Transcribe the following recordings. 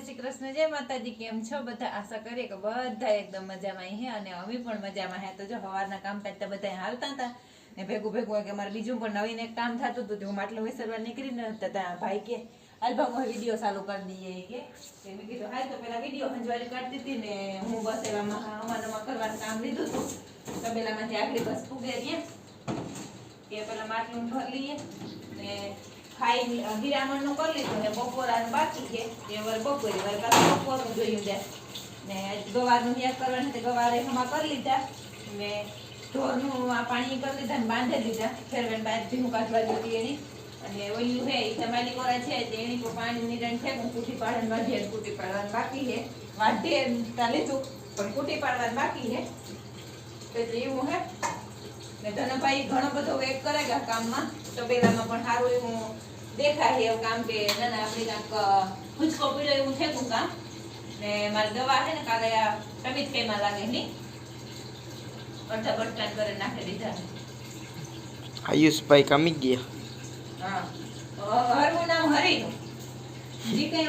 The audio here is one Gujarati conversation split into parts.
શ્રી કૃષ્ણ, જય માતાજી, કેમ છો? બધા આશા કરીએ કે બધા એકદમ મજામાં હે અને અમે પણ મજામાં હે. તો જો હવારના કામ કાજ તો બધા હાલતા હતા ને ભેગું ભેગું કે મારે બીજું પણ નવીન એક કામ થતું હતું હું માટલું વિસરવા નીકળીને તો ત્યાં ભાઈ કે આલ્બમ વીડિયો ચાલુ કરી દઈએ. કે મેં કીધું, હાલ તો પેલા વીડિયો હંજવારી કાઢતી હતી ને હું બસ એવામાં અમારામાં કરવાનું કામ લીધું હતું. તબેલામાંથી આગળ બસ ફૂગે કે પેલા માટલું ભરી લઈએ ને ખાઈ હીરામણનું કરી લીધું ને બપોરાનું બાકી છે. એ વર બપોરે વર પાછું બપોરનું જોયું છે. ને ગવારનું યાદ કરવાનું તે ગવારે હમા કરી લીધા. ને ઢોરનું આ પાણી કરી લીધા ને બાંધી લીધા ફેરવેન બાદ ભીનું કાઢવા દીધી એની. અને ઓલું હે એ તમારી કોરા છે, તે એની પાણી નિરણ છે, હું કુટી પાડવાનું વાઢીએ કુટી પાડવાનું બાકી છે. વાઢીએ તા લીધું, પણ કુટી પાડવાનું બાકી છે. તો એવું હે. ને ધનભાઈ ઘણો બધો વેટ કરે કામમાં. તબેલામાં પણ સારું એવું દેખાય એવું કામ કે ના ના આપણે કાંક હુચકો પીડ્યો એવું ઠેકું કામ ને મારી દવા છે ને કાલે આ તબીત કેમાં લાગે નહીં અડધા બટકાન કરે નાખી દીધા. આયુષભાઈ કમી ગયા. હા. અ, હરનું નામ હરીનું. જે કઈ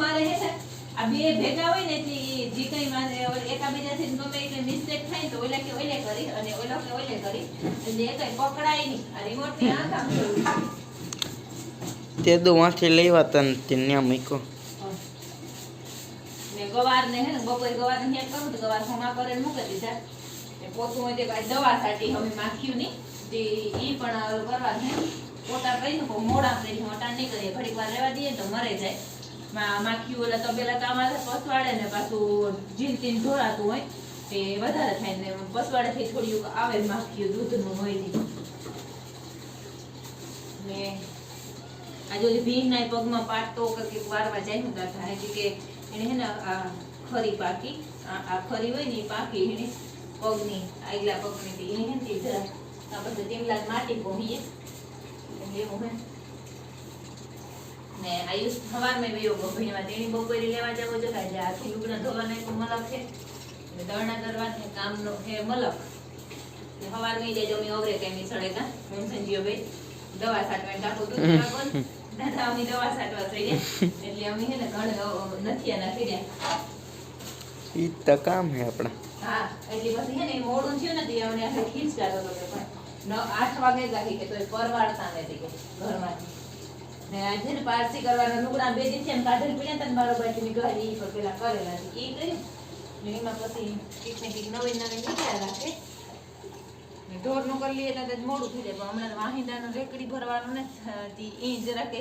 મારે છે ને આ બે ભેગા હોય ને જે કઈ મારે એકાબીજાથી ગમે એટલે મિસ્ટેક થાય તો ઓલા કે ઓલે કરી અને ઓલો કે ઓલે કરી. એટલે એ કઈ પકડાય નહીં. આ remote ની આંખ આમ તે દવાથી લેવા તને ત્યાં મૂક્યો. ને ગવાર ને હે ને, બપોરે ગવાર ને હેક કરું તો ગવાર હમા કરે ને મૂકી દીધા. એ પોતું હોય તે કાંઈ દવા સાટી હવે માખ્યું નહીં. તે ઈ પણ કરવા કરવાનું પોતા કરીને કહું મોડા કરી હોટા નહીં કરીએ. ઘડીક વાર રહેવા દઈએ તો મરે જાય. માખ્યું એટલે તબેલા કામ આવે, પસવાડે ને પાછું જીલતીને ઢોળાતું હોય, તે વધારે થાય ને પસવાડેથી થોડીક આવે માખ્યું, દૂધનું હોય ને આજે ઓલી ભીંગ ના પગમાં પાટતો કે વારવા જાય ને દાદા એટલે કે એને હે ને આ ખરી પાકી, આ ખરી હોય ને પાકી એને પગની, આગલા પગની એને હે ને જરા આ બધું ટીમલા માટી પહોંચીએ એવું હે. ને આયુષ સવારમાં વયો ગયો ભણીમાં તેની બપોરે લેવા જવો છે આજે હાથી લુગડા ધોવાના એક મલક છે. ને દળના કરવાના કામનો હે મલક. સવાર ઈ જાય જમી અવરે કઈ નહીં ચડે કાં હું સંજીવ ભાઈ દવા છાંટવા ટાંકો દૂધ નાખો દાદા અમે દવા થઈ ગયા એટલે અમે હે ને ઘણ નથી નાખી રહ્યા ઈ તો કામ હે આપણા. હા એટલે પછી હે ને મોડું થયું ને તે અમને આખે ખીચ લાગતો તો પણ. ન- આઠ વાગે ગાડી કે તો પરવાડતા નથી કે ઘરમાંથી. ને આજે ને પારસી કરવાના લુગડા બે દિવસે એમ કાઢેલ પડ્યા તને મારો બારોબારની એ પર પેલા કરેલા છે. એ કર્યું ને એમાં પછી કીટ ને કીક નવી નવી નીકળ્યા રાખે. ઢોરનું કરી લઈએ એટલે મોડું થઈ જાય પણ હમણાં વાહિંદાનું રેકડી ભરવાનું ને એ જરા કે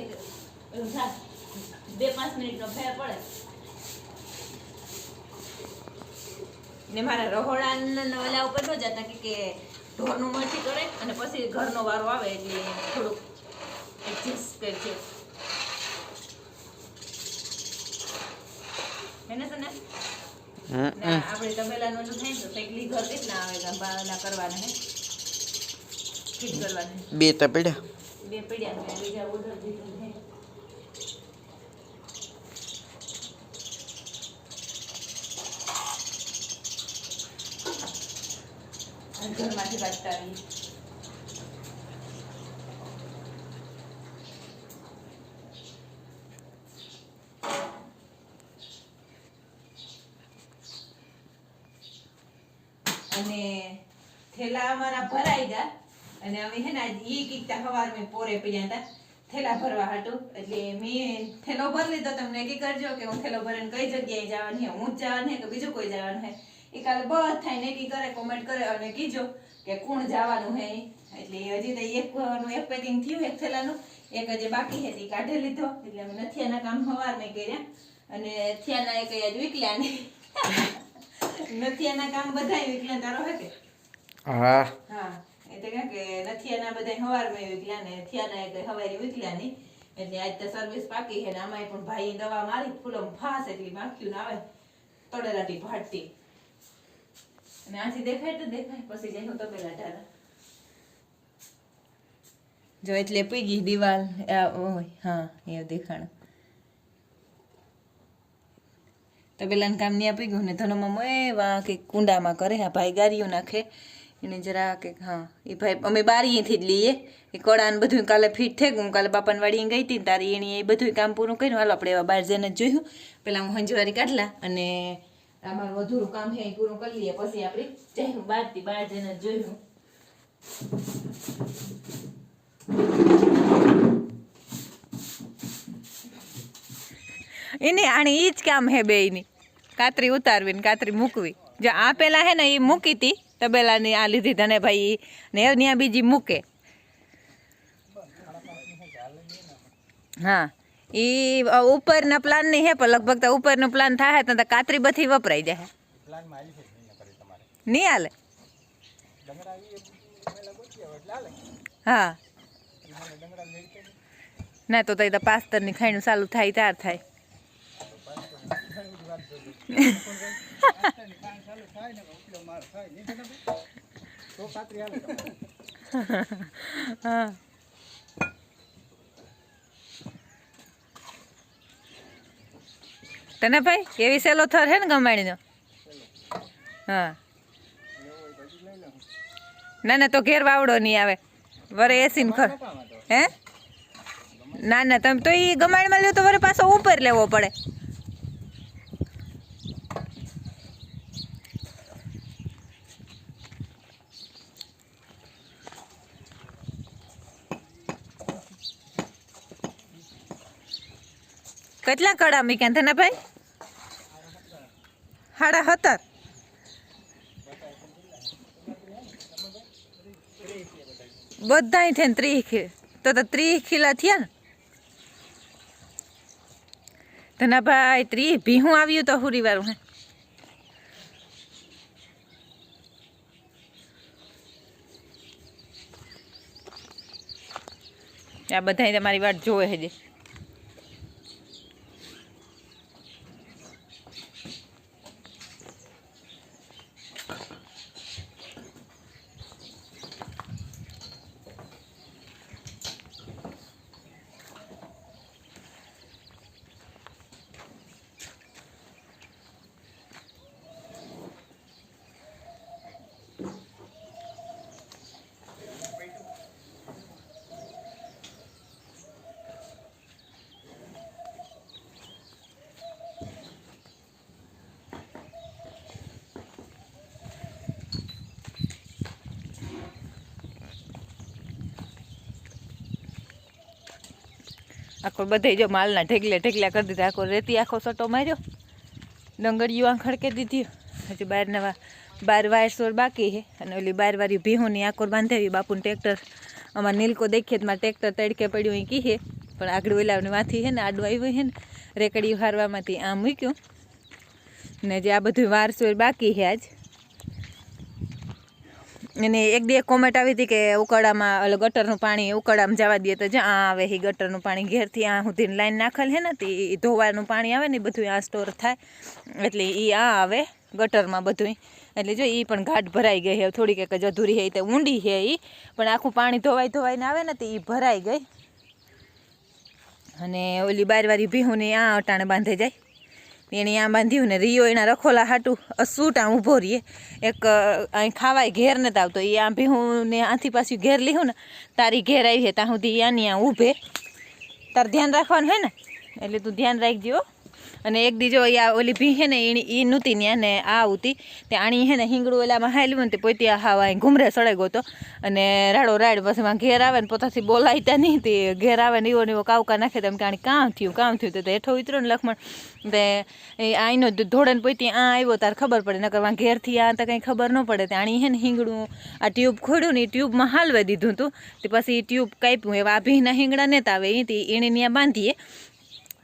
બે પાંચ મિનિટનો ફેર પડે. ને મારા રહોડા ઓલા ઉપર ન જતા કે ઢોરનું મરચી કરે અને પછી ઘરનો વારો આવે એટલે થોડુંક એડજસ્ટ કરજે. એને છે ને હમ ના આપણે તબેલાનું થાય ને તો સૈકલી ઘર કેટલા આવે ગામ કરવાના હે. ફીટ કરવાના. બે તપડ્યા બે પડ્યા ને બીજા ઓર્ડર દીધું છે. અને ઘરમાંથી કાઢતા આવીએ અને થેલા અમારા ભરાઈ ગયા. અને અમે હે ને એ કીકતા હવાર મેં પોરે પીયા હતા થેલા ભરવા હતું એટલે મેં થેલો ભરી લીધો તમને કે કરજો કે હું થેલો ભરીને કઈ જગ્યાએ જવાનું હું જ જવાનું કે બીજું કોઈ જવાનું છે એ કાલે બસ થાય નક્કી કરે કોમેન્ટ કરે અને કીજો કે કોણ જવાનું છે એટલે હજી તો એક એક પેકિંગ થયું એક થેલાનું. એક હજી બાકી છે તે કાઢી લીધો. એટલે અમે નથિયાના કામ સવાર મેં કર્યા. અને થિયાના એક આજ વિકલ્યા ને નથિયાના કામ બધા વિકલ્યા. તારો હે કે? હા. હા. એટલે કે કે નથિયાના બધા હવારમાં વિકલ્યા ને થિયાના એટલે હવારી વિકલ્યા નહીં. એટલે આજ તો સર્વિસ પાકી છે ને આમાંય પણ ભાઈ દવા મારી, ફૂલમ ફાસ એટલી માખ્યું ને આવે. તળેલાટી ફાટતી અને આથી દેખાય તો દેખાય, પછી જાય હું તો ઢારા જો એટલે પીગી દિવાલ હા, એ દેખાણ. તો પેલાને કામ ત્યાં પી ગયું ને ધનોમાં એવા કે કુંડામાં કરે હા ભાઈ ગારીઓ નાખે. એને જરા કે, હા, એ ભાઈ, અમે બારીએથી જ લઈએ. એ કડા ને બધું કાલે ફિટ થઈ ગયું. કાલે બાપાને વાળી ગઈ હતી તારી એણે એ બધું કામ પૂરું કર્યું. હાલો, આપણે એવા બહાર જઈને જોયું. પહેલાં હું હંજવારી કાઢલા અને અમારું અધૂરું કામ છે, એ પૂરું કરી લઈએ. પછી આપણે જઈશું બહારથી બહાર જઈને જોયું. એને આણી એ જ કામ હે બેયની. કાતરી ઉતારવી ને કાતરી મૂકવી. જો આ પેલા હે ને એ મૂકી હતી તબેલાની આ લીધી ધને ભાઈ ને ત્યાં બીજી મૂકે. હા એ ઉપરના પ્લાનની હે, પણ લગભગ તો ઉપરનો પ્લાન થાય તો કાતરી બધી વપરાઈ જાય નહીં હાલે? હા. ના, તો તો પાસ્તરની ખાઈનું ચાલુ થાય ત્યાર થાય. હા તને ભાઈ એવી સેલો થર હે ને ગમાણીનો હા. ના ના, તો ઘેર વાવડો નહીં આવે. વરે એસી ખર. હે? ના ના, તમે તો એ ગમાણીમાં લ્યો તો વરે પાછો ઉપર લેવો પડે. કેટલા કડા મૂક્યા તને ભાઈ? સાડા સત્તર. બધા થઈને ત્રીસ ખીલ. તો તો ત્રીસ ખીલા થયા ને. તને ભાઈ, ત્રીસ. ભીહું આવ્યું તો હુરી વાળું હે. આ બધા તમારી વાટ જોવે હજી. આખો બધે જો માલના ઢેકલે ઢેકલા કરી દીધા. આખો રેતી આખો સટો માર્યો. ડંગળીઓ આ ખડકે દીધી. હજી બાર નવા, બાર વાયર સોર બાકી છે. અને ઓલી બાર વાળી ભીહોની આકોર બાંધાવી બાપુને ટ્રેક્ટર. અમારા નીલકો દેખીએ ટ્રેક્ટર તડકે પડ્યું એ કીએ પણ આગળ ઓલાની માંથી છે ને, આડું આવ્યું છે ને રેકડી હારવામાંથી આમ મૂક્યું. ને જે આ બધું વાર સોર બાકી છે આજ. અને એક દી એક કોમેન્ટ આવી હતી કે ઉકળામાં એટલે ગટરનું પાણી ઉકળામાં જવા દઈએ તો જ્યાં આવે એ ગટરનું પાણી ઘેરથી આ સુધી લાઈન નાખેલ છે ને તે ધોવાનું પાણી આવે ને બધું આ સ્ટોર થાય. એટલે એ આ આવે ગટરમાં બધું એટલે જો એ પણ ઘાટ ભરાઈ ગઈ છે થોડીક એક જ અધૂરી છે તે ઊંડી છે એ પણ આખું પાણી ધોવાઈ ધોવાઈને આવે ને તે એ ભરાઈ ગઈ. અને ઓલી બારવારી ભીહુની આ અટાણે બાંધે જાય. એણે આ બાંધ્યું ને રિયો એના રખોલા હાટું સૂટ ઊભો રહીએ. એક અહીં ખાવાય ઘેર નથી આવતો. એ આ ભીહું ને આથી પાછું ઘેર લીધું ને, તારી ઘેર આવી ત્યાં સુધી આની આ ઊભે. તાર ધ્યાન રાખવાનું હે ને? એટલે તું ધ્યાન રાખજો. અને એક દીજો અહીંયા ઓલી ભી હે ને એ નહોતી ત્યાં ને આ આવતી. તે આણી હે ને હિંગડું ઓલામાં હાલ્યું ને તે પોતે હાવ ઘૂમરે સળાઈ ગયો હતો અને રાડો રાડ પછી માં ઘેર આવે ને પોતાથી બોલાયતા નહીં, તે ઘેર આવે ને એવો ને એવો કાવકા નાખે તેમ કે આણી કામ થયું કામ થયું? તો હેઠો ઉતરો ને લખમણ. તે એ આઈનો ધોળે ને પોતે આ આવ્યો, તાર ખબર પડે, નકર વાં ઘેરથી આ તો કંઈ ખબર ન પડે. તે આણી હે ને હિંગડું આ ટ્યુબ ખોડ્યું ને એ ટ્યુબમાં હાલવા દીધું હતું તે પછી ટ્યુબ કાપ્યું એવા આ ભીના હિંગડા નેતા આવે એ એણે ત્યાં બાંધીએ.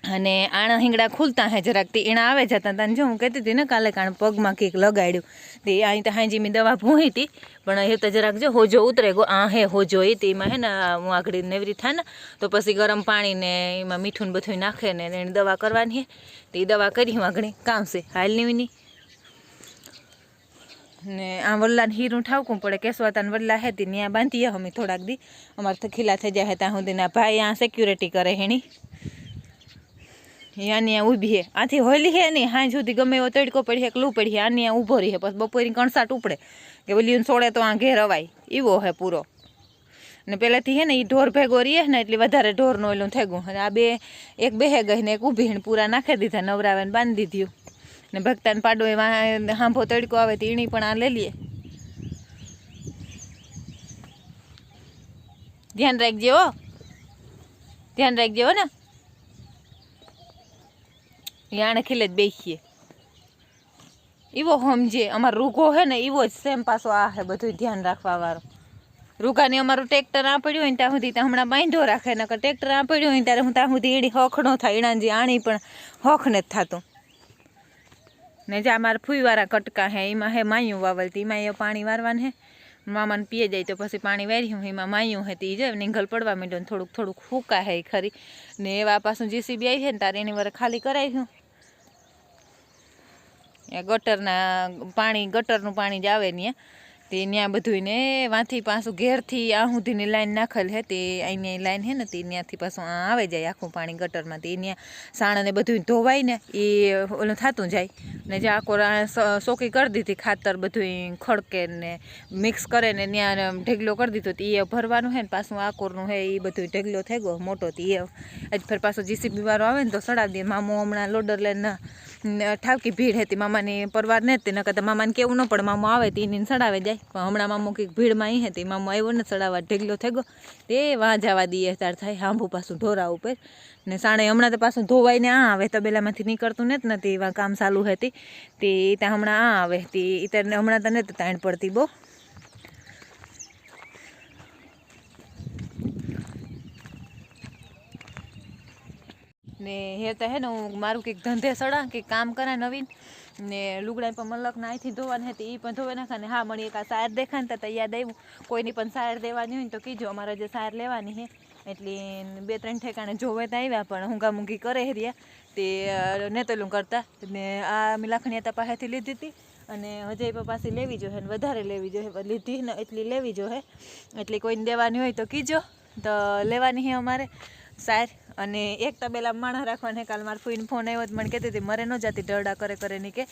અને આણા હિંગડા ખુલતા હે જરાક તે એણા આવે જતા તને જો હું કહેતી હતી ને કાલે કાણે પગમાં કંઈક લગાડ્યું. તે અહીં તો હાંજી મેં દવા ભૂહી હતી, પણ એ તો જરાક જો હોજો ઉતરે, ગો આ હે હોજો એ તેમાં હે ને હું આગળ નેવરી થાય ને તો પછી ગરમ પાણી ને એમાં મીઠું ને બધું નાખે ને એની દવા કરવાની હે. તે દવા કરી હું આગળ, કામ છે, હાલની ની. ને આ વલ્લાને હીરું ઠાવકું પડે કેશવાતાને વલ્લા હે તે ત્યાં બાંધીએ અમે થોડાક દી. અમારે તો ખીલા થઈ જાય ત્યાં સુધીના ભાઈ આ સિક્યુરિટી કરે હેણી. યાની આ ઊભી હે. આથી હોલી હે નહીં હાંજ સુધી ગમે એવો તડકો પડી હે કે પડી હે, આની આ ઊભો રહી હે. પછી બપોરની કણસાટ ઉપડે. કે ઓલી સોળે તો આ ઘેર અવાય. એવો હે પૂરો. ને પહેલાંથી હે ને એ ઢોર ભેગો રહીએ ને એટલે વધારે ઢોરનું ઓલું થઈ અને આ બે, એક બેહે ગઈ ને એક ઊભી ને પૂરા નાખી દીધા, નવરાવે ને બાંધી દીધું. ને ભક્તાને પાડો એમાં હાંભો તડકો આવે તો ઈણી પણ આ લઈ લઈએ ધ્યાન રાખજો ધ્યાન રાખજો ને. યાણે ખીલે જ બેસીએ. એવો સમજે, અમારો રૂગો હે ને એવો જ સેમ પાછો આ હે બધું ધ્યાન રાખવા વાળો. રૂગાને અમારું ટ્રેક્ટર આ પડ્યું હોય ને, ત્યાં સુધી હમણાં બાંધો રાખે, નકર ટ્રેક્ટર આ પડ્યું હોય ત્યારે હું ત્યાં સુધી એડી હખ ન થાય એણાજી આણી પણ હોખ જ થતું. ને જે અમારા ફૂઈવાળા કટકા હે, એમાં હે માયું વાવલતી, એમાં એ પાણી વારવાનું હે. મામાને પીએ જાય તો પછી પાણી વાર્યું એમાં માયું હતી જાય, નીંગલ પડવા માંડ્યો થોડુંક થોડુંક ફૂકા હે ખરી. ને એવા પાછું જીસીબી આવી છે ને તારે એની વારે ખાલી કરાવ્યું ગટરના, પાણી, ગટરનું પાણી જ આવે ત્યાં તે ત્યાં બધું ને વાંથી પાછું ઘેરથી આ સુધીની લાઈન નાખેલ હે, તે અહીંની લાઈન હે ને, તે ત્યાંથી પાછું આ આવે જાય આખું પાણી ગટરમાં. તે ત્યાં સાણાને બધું ધોવાય ને, એ ઓલું થતું જાય. ને જે આખો સોકી કરી દીધી ખાતર બધું ખડકે ને મિક્સ કરે ને ત્યાં ઢેગલો કરી દીધો, તો એ ભરવાનું હે ને, પાછું આકોરનું હે, એ બધું ઢેગલો થઈ ગયો, મોટો. તો એ આજ ફેર પાછો જીસીબી વાળો આવે ને, તો સડાવી દે. મામો હમણાં લોડર લઈને ઠાવકી ભીડ હતી, મામાની પરવાર ને હતી નકર મામાને કેવું ન પડે, મામો આવે તો એને સડાવે જાય. પણ હમણાં મામો કંઈક ભીડમાં અહીં હતી, મામો આવ્યો ને સડાવવા ઢેગલો થઈ ગયો. તે વાં જવા દઈએ તાર થાય, હાંભું પાછું ઢોરા ઉપર. ને સાણે હમણાં તો પાછું ધોવાઈને આ આવે, તબેલામાંથી નીકળતું ને જ નથી એવા કામ ચાલુ હતી. તે ત્યાં હમણાં આ આવે, તે તને હમણાં તો તાણ પડતી બહુ. ને હે તો હે ને હું મારું કંઈક ધંધે સડા કે કામ કરા નવીન. ને લુગડા પણ મલક ના અહીંથી ધોવાના હતી એ પણ ધોવા નાખા. ને હા, મળી એક આ સાયર દેખાય ને તો યાદ આવ્યું કોઈની પણ સાયર દેવાની હોય ને તો કીજો, અમારે જે સાયર લેવાની હે. એટલે બે ત્રણ ઠેકાણે જોવે તો આવ્યા, પણ હુંગા મૂંગી કરે રહ્યા. તે નેતલું કરતા. ને આ મિલાખણી હતા પાસેથી લીધી હતી. અને હજે એ પાછી લેવી જોઈએ ને વધારે લેવી જોઈએ. લીધી ને, એટલી લેવી જોઈએ. એટલે કોઈને દેવાની હોય તો કીજો. તો લેવાની છે અમારે સાર અને એક તબેલા માણસ રાખવાને કાલ મારા ફૂઈને ફોન આવ્યો તો મને કહેતી હતી, મરે ન જતી, ડરડા કરે કરે ની કે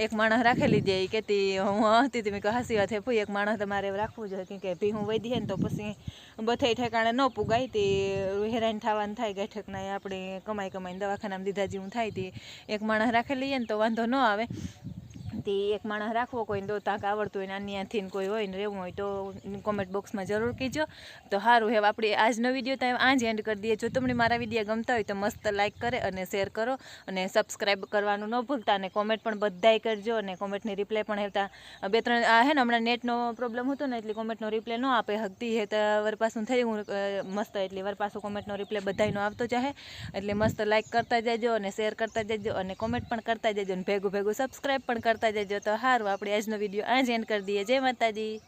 એક માણસ રાખેલી દે. એ કહેતી, હું હતી હતી. મેં કહ્યું હાસી વાત ફૂઈ એક માણસ તમારે રાખવું જોઈએ કે ભી હું હે ને તો પછી બથાઈ ઠેકાણે ન પુગાય. તે હેરાન થવાનું થાય ગઈ ઠેકના આપણે કમાઈ કમાઈને દવાખાનામાં દીધા જેવું થાય. તે એક માણસ રાખેલી ને તો વાંધો ન આવે. તે એક માણસ રાખવો કોઈને દો તાક આવડતું હોય ને આની કોઈ હોય ને રહેવું હોય તો કોમેન્ટ બોક્સમાં જરૂર કહેજો. તો સારું હવે આપણે આજનો વીડિયો તમે આજ એન્ડ કરી દઈએ. જો તમને મારા વીડિયો ગમતા હોય તો મસ્ત લાઇક કરે અને શેર કરો અને સબસ્ક્રાઈબ કરવાનું ન ભૂલતા અને કોમેન્ટ પણ બધાય કરજો અને કોમેન્ટની રિપ્લાય પણ હેતા. બે ત્રણ, આ હે ને હમણાં નેટનો પ્રોબ્લેમ હતો ને એટલે કોમેન્ટનો રિપ્લે ન આપે. હકતી હે તો વર પાછું થઈ હું મસ્ત એટલે વરપાસું કોમેન્ટનો રિપ્લે બધાયનો આવતો જાહે. એટલે મસ્ત લાઇક કરતા જજો અને શેર કરતા જજો અને કોમેન્ટ પણ કરતા જજો અને ભેગું ભેગું સબસ્ક્રાઈબ પણ કરતા જજો તો સારું આપણે આજનો વીડિયો આજ એન્ડ કરી દઈએ. જય માતાજી.